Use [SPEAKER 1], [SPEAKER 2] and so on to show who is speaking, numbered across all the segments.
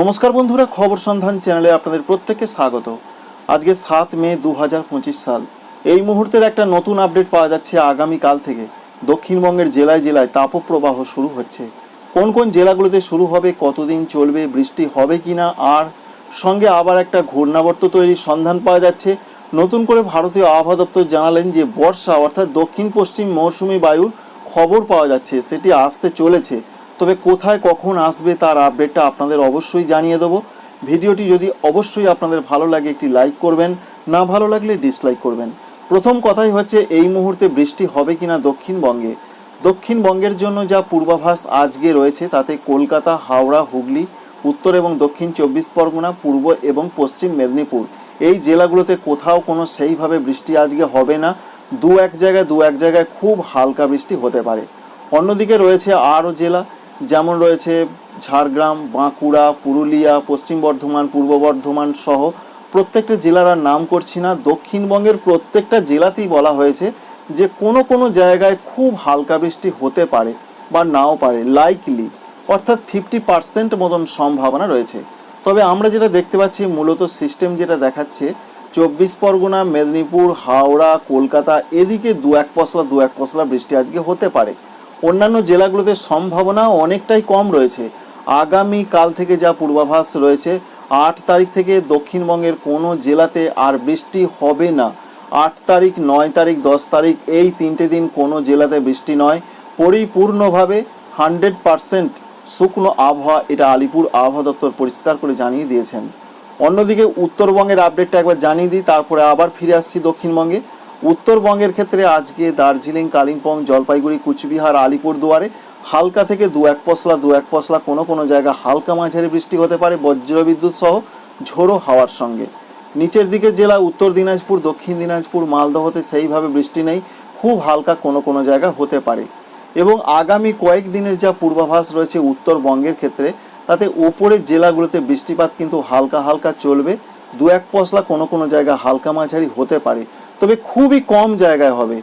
[SPEAKER 1] নমস্কার বন্ধুরা, খবর সন্ধান চ্যানেলে আপনাদের প্রত্যেককে স্বাগত। আজকে সাত মে দু হাজার পঁচিশ সাল। এই মুহূর্তের একটা নতুন আপডেট পাওয়া যাচ্ছে আগামীকাল থেকে। দক্ষিণবঙ্গের জেলায় জেলায় তাপপ্রবাহ শুরু হচ্ছে। কোন কোন জেলাগুলোতে শুরু হবে, কতদিন চলবে, বৃষ্টি হবে কি না আর সঙ্গে আবার একটা ঘূর্ণাবর্ত তৈরির সন্ধান পাওয়া যাচ্ছে। নতুন করে ভারতীয় আবহাওয়া দপ্তর জানালেন যে, বর্ষা অর্থাৎ দক্ষিণ পশ্চিম মৌসুমি বায়ুর খবর পাওয়া যাচ্ছে, সেটি আসতে চলেছে। তবে কোথায় কখন আসবে তার আপডেটটা আপনাদের অবশ্যই জানিয়ে দেবো। ভিডিওটি যদি অবশ্যই আপনাদের ভালো লাগে, একটি লাইক করবেন, না ভালো লাগলে ডিসলাইক করবেন। প্রথম কথাই হচ্ছে, এই মুহূর্তে বৃষ্টি হবে কিনা দক্ষিণবঙ্গে? দক্ষিণবঙ্গের জন্য যা পূর্বাভাস আজকে রয়েছে, তাতে কলকাতা, হাওড়া, হুগলি, উত্তর এবং দক্ষিণ চব্বিশ পরগনা, পূর্ব এবং পশ্চিম মেদিনীপুর। এই জেলাগুলোতে কোথাও কোনো সেইভাবে বৃষ্টি আজকে হবে না। দু এক জায়গায়, দু এক জায়গায় খুব হালকা বৃষ্টি হতে পারে। অন্যদিকে রয়েছে আরও জেলা যেমন রয়েছে ঝাড়গ্রাম, বাঁকুড়া, পুরুলিয়া, পশ্চিম বর্ধমান, পূর্ব বর্ধমান সহ প্রত্যেকটা জেলার আর নাম করছি না। দক্ষিণবঙ্গের প্রত্যেকটা জেলাতেই বলা হয়েছে যে কোনো কোনো জায়গায় খুব হালকা বৃষ্টি হতে পারে বা নাও পারে লাইকলি অর্থাৎ ফিফটি পার্সেন্ট মতন সম্ভাবনা রয়েছে। তবে আমরা যেটা দেখতে পাচ্ছি, মূলত সিস্টেম যেটা দেখাচ্ছে, চব্বিশ পরগনা, মেদিনীপুর, হাওড়া, কলকাতা, এদিকে দু এক পশলা, দু এক পশলা বৃষ্টি আজকে হতে পারে। অন্যান্য জেলাগুলোতে সম্ভাবনা অনেকটাই কম রয়েছে। আগামী কাল থেকে যা পূর্বাভাস রয়েছে, আট তারিখ থেকে দক্ষিণবঙ্গের কোনো জেলাতে আর বৃষ্টি হবে না। আট তারিখ, নয় তারিখ, দশ তারিখ এই তিনটে দিন কোনো জেলাতে বৃষ্টি নয়। পরিপূর্ণভাবে হান্ড্রেড পারসেন্ট শুকনো আবহাওয়া এটা আলিপুর আবহাওয়া দপ্তর পরিষ্কার করে জানিয়ে দিয়েছেন। অন্যদিকে উত্তরবঙ্গের আপডেটটা একবার জানিয়ে দিই, তারপরে আবার ফিরে আসছি দক্ষিণবঙ্গে। উত্তরবঙ্গের ক্ষেত্রে আজকে দার্জিলিং, কালিম্পং, জলপাইগুড়ি, কুচবিহার, আলিপুরদুয়ারে হালকা থেকে দু এক পশলা, দু এক পশলা কোনো কোনো জায়গা হালকা মাঝারি বৃষ্টি হতে পারে বজ্রবিদ্যুৎ সহ ঝোড়ো হাওয়ার সঙ্গে। নিচের দিকের জেলা উত্তর দিনাজপুর, দক্ষিণ দিনাজপুর, মালদহতে সেইভাবে বৃষ্টি নেই, খুব হালকা কোনো কোনো জায়গা হতে পারে। এবং আগামী কয়েকদিনের যা পূর্বাভাস রয়েছে উত্তরবঙ্গের ক্ষেত্রে, তাতে ওপরের জেলাগুলোতে বৃষ্টিপাত কিন্তু হালকা হালকা চলবে, দু এক পশলা কোনো কোনো জায়গা হালকা মাঝারি হতে পারে। তবে খুবই কম জায়গায় হবে।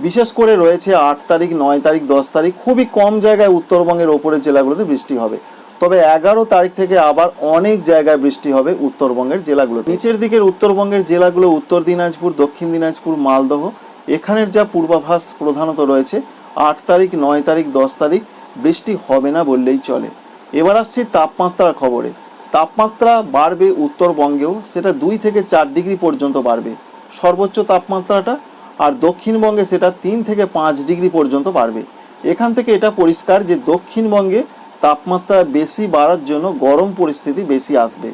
[SPEAKER 1] বিশেষ করে রয়েছে আট তারিখ, নয় তারিখ, দশ তারিখ, খুবই কম জায়গায় উত্তরবঙ্গের ওপরের জেলাগুলোতে বৃষ্টি হবে। তবে এগারো তারিখ থেকে আবার অনেক জায়গায় বৃষ্টি হবে উত্তরবঙ্গের জেলাগুলো নিচের দিকের উত্তরবঙ্গের জেলাগুলো উত্তর দিনাজপুর, দক্ষিণ দিনাজপুর, মালদহ, এখানের যা পূর্বাভাস প্রধানত রয়েছে, আট তারিখ, নয় তারিখ, দশ তারিখ বৃষ্টি হবে না বললেই চলে। এবার আসছি তাপমাত্রার খবরে। তাপমাত্রা বাড়বে উত্তরবঙ্গেও, সেটা দুই থেকে চার ডিগ্রি পর্যন্ত বাড়বে। সর্বোচ্চ তাপমাত্রাটা আর দক্ষিণবঙ্গে সেটা তিন থেকে পাঁচ ডিগ্রি পর্যন্ত বাড়বে। এখান থেকে এটা পরিষ্কার যে দক্ষিণবঙ্গে তাপমাত্রা বেশি বাড়ার জন্য গরম পরিস্থিতি বেশি আসবে।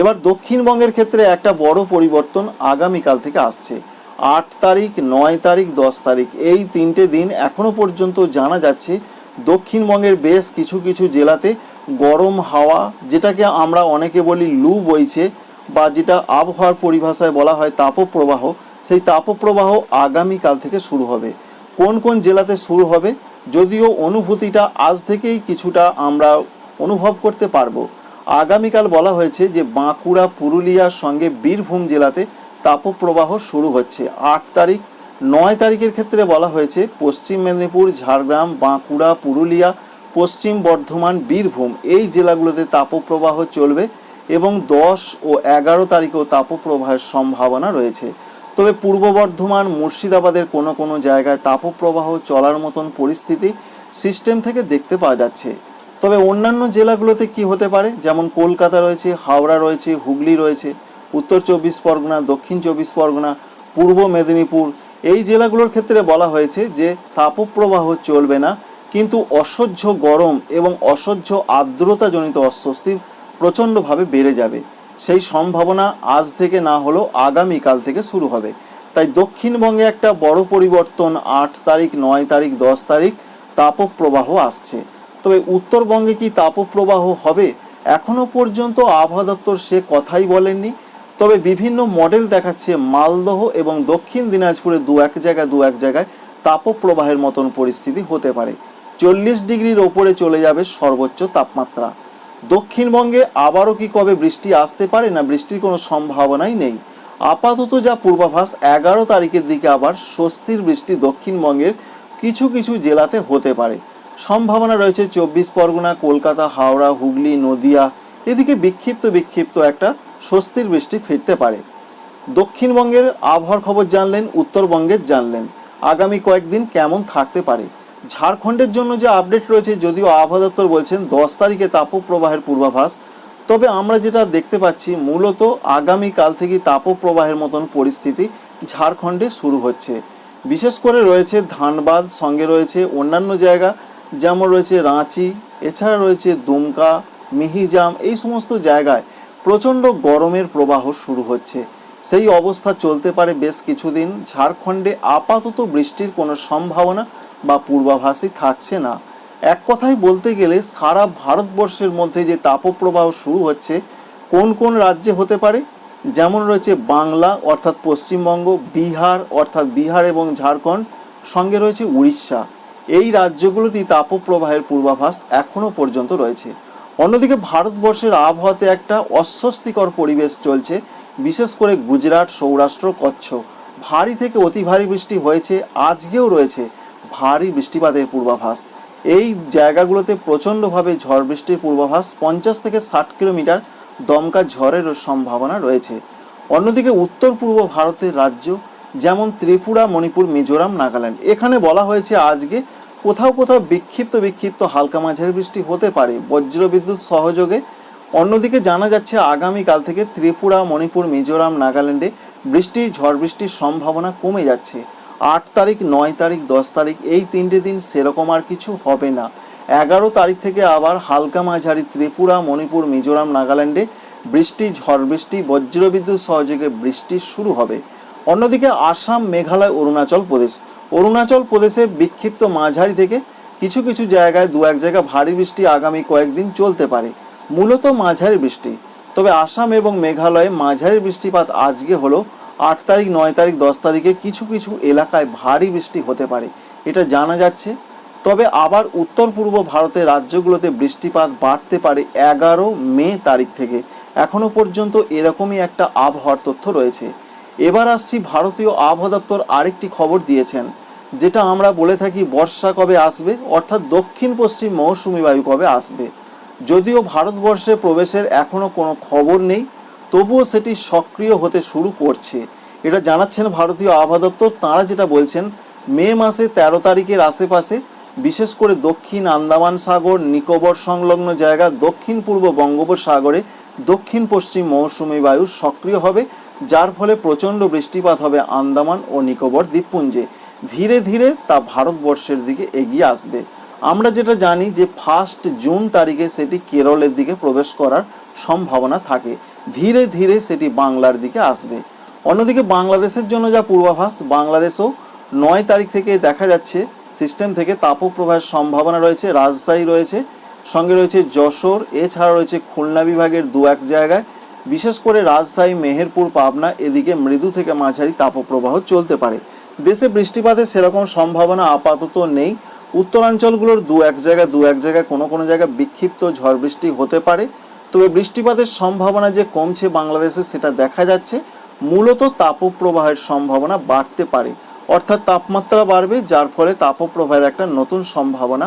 [SPEAKER 1] এবার দক্ষিণবঙ্গের ক্ষেত্রে একটা বড় পরিবর্তন আগামীকাল থেকে আসছে। আট তারিখ, নয় তারিখ, দশ তারিখ এই তিনটে দিন এখনও পর্যন্ত জানা যাচ্ছে দক্ষিণবঙ্গের বেশ কিছু কিছু জেলাতে গরম হাওয়া, যেটাকে আমরা অনেকে বলি লু বইছে বা যেটা আবহাওয়ার পরিভাষায় বলা হয় তাপপ্রবাহ, সেই তাপপ্রবাহ আগামীকাল থেকে শুরু হবে। কোন কোন জেলাতে শুরু হবে, যদিও অনুভূতিটা আজ থেকেই কিছুটা আমরা অনুভব করতে পারব। আগামীকাল বলা হয়েছে যে বাঁকুড়া, পুরুলিয়ার সঙ্গে বীরভূম জেলাতে তাপপ্রবাহ শুরু হচ্ছে। আট তারিখ, নয় তারিখের ক্ষেত্রে বলা হয়েছে পশ্চিম মেদিনীপুর, ঝাড়গ্রাম, বাঁকুড়া, পুরুলিয়া, পশ্চিম বর্ধমান, বীরভূম এই জেলাগুলোতে তাপপ্রবাহ চলবে। এবং দশ ও এগারো তারিখেও তাপপ্রবাহের সম্ভাবনা রয়েছে। তবে পূর্ব বর্ধমান, মুর্শিদাবাদের কোনো কোনো জায়গায় তাপপ্রবাহ চলার মতন পরিস্থিতি সিস্টেম থেকে দেখতে পাওয়া যাচ্ছে। তবে অন্যান্য জেলাগুলোতে কি হতে পারে? যেমন কলকাতা রয়েছে, হাওড়া রয়েছে, হুগলি রয়েছে, উত্তর চব্বিশ পরগনা, দক্ষিণ চব্বিশ পরগনা, পূর্ব মেদিনীপুর। এই জেলাগুলোর ক্ষেত্রে বলা হয়েছে যে তাপপ্রবাহ চলবে না, কিন্তু অসহ্য গরম এবং অসহ্য আর্দ্রতাজনিত অস্বস্তি প্রচণ্ডভাবে বেড়ে যাবে। সেই সম্ভাবনা আজ থেকে না হলেও আগামীকাল থেকে শুরু হবে। তাই দক্ষিণবঙ্গে একটা বড় পরিবর্তন আট তারিখ, নয় তারিখ, দশ তারিখ তাপপ্রবাহ আসছে। তবে উত্তরবঙ্গে কি তাপপ্রবাহ হবে? এখনও পর্যন্ত আবহাওয়া দপ্তর সে কথাই বলেননি। তবে বিভিন্ন মডেল দেখাচ্ছে মালদহ এবং দক্ষিণ দিনাজপুরে দু এক জায়গায় দু এক জায়গায় তাপপ্রবাহের মতন পরিস্থিতি হতে পারে। চল্লিশ ডিগ্রির ওপরে চলে যাবে সর্বোচ্চ তাপমাত্রা। দক্ষিণবঙ্গে আবারও কি কবে বৃষ্টি আসতে পারে? না, বৃষ্টির কোনো সম্ভাবনাই নেই। আপাতত যা পূর্বাভাস, এগারো তারিখের দিকে আবার স্বস্তির বৃষ্টি দক্ষিণবঙ্গের কিছু কিছু জেলাতে হতে পারে। সম্ভাবনা রয়েছে চব্বিশ পরগনা, কলকাতা, হাওড়া, হুগলি, নদিয়া। এদিকে বিক্ষিপ্ত বিক্ষিপ্ত একটা স্বস্তির বৃষ্টি ফিরতে পারে। দক্ষিণবঙ্গের আবহাওয়ার খবর জানলেন, উত্তরবঙ্গের জানলেন। আগামী কয়েকদিন কেমন থাকতে পারে? ঝাড়খণ্ডের জন্য যে আপডেট রয়েছে, যদিও আবহাওয়া দপ্তর বলছেন দশ তারিখে তাপপ্রবাহের পূর্বাভাস। তবে আমরা যেটা দেখতে পাচ্ছি, মূলত আগামীকাল থেকে তাপপ্রবাহের মতন পরিস্থিতি ঝাড়খণ্ডে শুরু হচ্ছে। বিশেষ করে রয়েছে ধানবাদ, সঙ্গে রয়েছে অন্যান্য জায়গা, যেমন রয়েছে রাঁচি, এছাড়া রয়েছে দুমকা, মিহিজাম, এই সমস্ত জায়গায় প্রচণ্ড গরমের প্রবাহ শুরু হচ্ছে। সেই অবস্থা চলতে পারে বেশ কিছুদিন। ঝাড়খণ্ডে আপাতত বৃষ্টির কোনো সম্ভাবনা বা পূর্বাভাসই থাকছে না। এক কথায় বলতে গেলে সারা ভারতবর্ষের মধ্যে যে তাপপ্রবাহ শুরু হচ্ছে, কোন কোন রাজ্যে হতে পারে? যেমন রয়েছে বাংলা, অর্থাৎ পশ্চিমবঙ্গ, বিহার, অর্থাৎ বিহার এবং ঝাড়খণ্ড, সঙ্গে রয়েছে উড়িষ্যা। এই রাজ্যগুলোতেই তাপপ্রবাহের পূর্বাভাস এখনও পর্যন্ত রয়েছে। অন্যদিকে ভারতবর্ষের আবহাওয়াতে একটা অস্বস্তিকর পরিবেশ চলছে, বিশেষ করে গুজরাট, সৌরাষ্ট্র, কচ্ছ। ভারী থেকে অতি ভারী বৃষ্টি হয়েছে, আজকেও রয়েছে। ভারী বৃষ্টিপাতের পূর্বাভাস। এই জায়গাগুলোতে প্রচণ্ডভাবে ঝড় বৃষ্টির পূর্বাভাস, পঞ্চাশ থেকে ষাট কিলোমিটার দমকা ঝড়েরও সম্ভাবনা রয়েছে। অন্যদিকে উত্তর পূর্ব ভারতের রাজ্য, যেমন ত্রিপুরা, মণিপুর, মিজোরাম, নাগাল্যান্ড। এখানে বলা হয়েছে আজকে কোথাও কোথাও বিক্ষিপ্ত বিক্ষিপ্ত হালকা মাঝারি বৃষ্টি হতে পারে। বজ্রবিদ্যুৎ সহযোগে। অন্যদিকে জানা যাচ্ছে, আগামীকাল থেকে ত্রিপুরা, মণিপুর, মিজোরাম, নাগাল্যান্ডে বৃষ্টির ঝড় বৃষ্টির সম্ভাবনা কমে যাচ্ছে। আট তারিখ, নয় তারিখ, দশ তারিখ, এই তিনটে দিন সেরকম আর কিছু হবে না। এগারো তারিখ থেকে আবার হালকা মাঝারি ত্রিপুরা, মণিপুর, মিজোরাম, নাগাল্যান্ডে বৃষ্টি, ঝড় বৃষ্টি, বজ্রবিদ্যুৎ সহযোগে বৃষ্টি শুরু হবে। অন্যদিকে আসাম, মেঘালয়, অরুণাচল প্রদেশ। অরুণাচল প্রদেশে বিক্ষিপ্ত মাঝারি থেকে কিছু কিছু জায়গায় দু এক জায়গায় ভারী বৃষ্টি আগামী কয়েকদিন চলতে পারে। মূলত মাঝারি বৃষ্টি। তবে আসাম এবং মেঘালয়ে মাঝারি বৃষ্টিপাত আজকে হলো আট তারিখ, নয় তারিখ, দশ তারিখে কিছু কিছু এলাকায় ভারী বৃষ্টি হতে পারে, এটা জানা যাচ্ছে। তবে আবার উত্তর পূর্ব ভারতের রাজ্যগুলোতে বৃষ্টিপাত বাড়তে পারে এগারো মে তারিখ থেকে। এখনও পর্যন্ত এরকমই একটা আবহাওয়ার তথ্য রয়েছে। এবার আসছি ভারতীয় আবহাওয়া দপ্তর আরেকটি খবর দিয়েছেন, যেটা আমরা বলে থাকি বর্ষা কবে আসবে, অর্থাৎ দক্ষিণ পশ্চিম মৌসুমি বায়ু কবে আসবে। যদিও ভারতবর্ষে প্রবেশের এখনও কোনো খবর নেই তবুও সেটি সক্রিয় হতে শুরু করছে। এটা জানাচ্ছেন ভারতীয় আবহাওয়া দপ্তর। তাঁরা যেটা বলছেন, মে মাসে তেরো তারিখের আশেপাশে, বিশেষ করে দক্ষিণ আন্দামান সাগর, নিকোবর সংলগ্ন জায়গা, দক্ষিণ পূর্ব বঙ্গোপসাগরে, দক্ষিণ পশ্চিম মৌসুমী বায়ু সক্রিয় হবে, যার ফলে প্রচণ্ড বৃষ্টিপাত হবে আন্দামান ও নিকোবর দ্বীপপুঞ্জে। ধীরে ধীরে তা ভারতবর্ষের দিকে এগিয়ে আসবে। আমরা যেটা জানি যে ফার্স্ট জুন তারিখে সেটি কেরলের দিকে প্রবেশ করার সম্ভাবনা থাকে। ধীরে ধীরে সেটি বাংলার দিকে আসবে। অন্যদিকে বাংলাদেশের জন্য যা পূর্বাভাস, বাংলাদেশও নয় তারিখ থেকে দেখা যাচ্ছে সিস্টেম থেকে তাপপ্রবাহের সম্ভাবনা রয়েছে, রাজশাহী রয়েছে, সঙ্গে রয়েছে যশোর, এছাড়া রয়েছে খুলনা বিভাগের দু এক জায়গায়। বিশেষ করে রাজশাহী, মেহেরপুর, পাবনা, এদিকে মৃদু থেকে মাঝারি তাপপ্রবাহ চলতে পারে। দেশে বৃষ্টিপাতের সেরকম সম্ভাবনা আপাতত নেই। উত্তরাঞ্চলগুলোর দু এক জায়গায়, দু এক জায়গায়, কোনো কোনো জায়গায় বিক্ষিপ্ত ঝড় বৃষ্টি হতে পারে। তবে বৃষ্টিপাতের সম্ভাবনা যে কমছে বাংলাদেশে, সেটা দেখা যাচ্ছে। মূলত তাপপ্রবাহের সম্ভাবনা বাড়তে পারে। অর্থাৎ তাপমাত্রা বাড়বে, যার ফলে তাপপ্রবাহের একটা নতুন সম্ভাবনা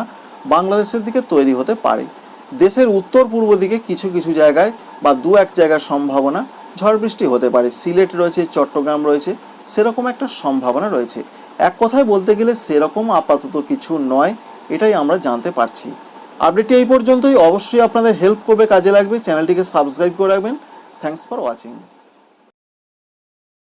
[SPEAKER 1] বাংলাদেশের দিকে তৈরি হতে পারে। দেশের উত্তর পূর্ব দিকে কিছু কিছু জায়গায় বা দু এক জায়গার সম্ভাবনা ঝড় বৃষ্টি হতে পারে। সিলেট রয়েছে, চট্টগ্রাম রয়েছে, সেরকম একটা সম্ভাবনা রয়েছে। এক কথায় বলতে গেলে সেরকম আপাতত কিছু নয়, এটাই আমরা জানতে পারছি। আপডেটটি এই পর্যন্তই। অবশ্যই আপনাদের হেল্প করবে, কাজে লাগবে। চ্যানেলটিকে সাবস্ক্রাইব করে রাখবেন। Thanks for watching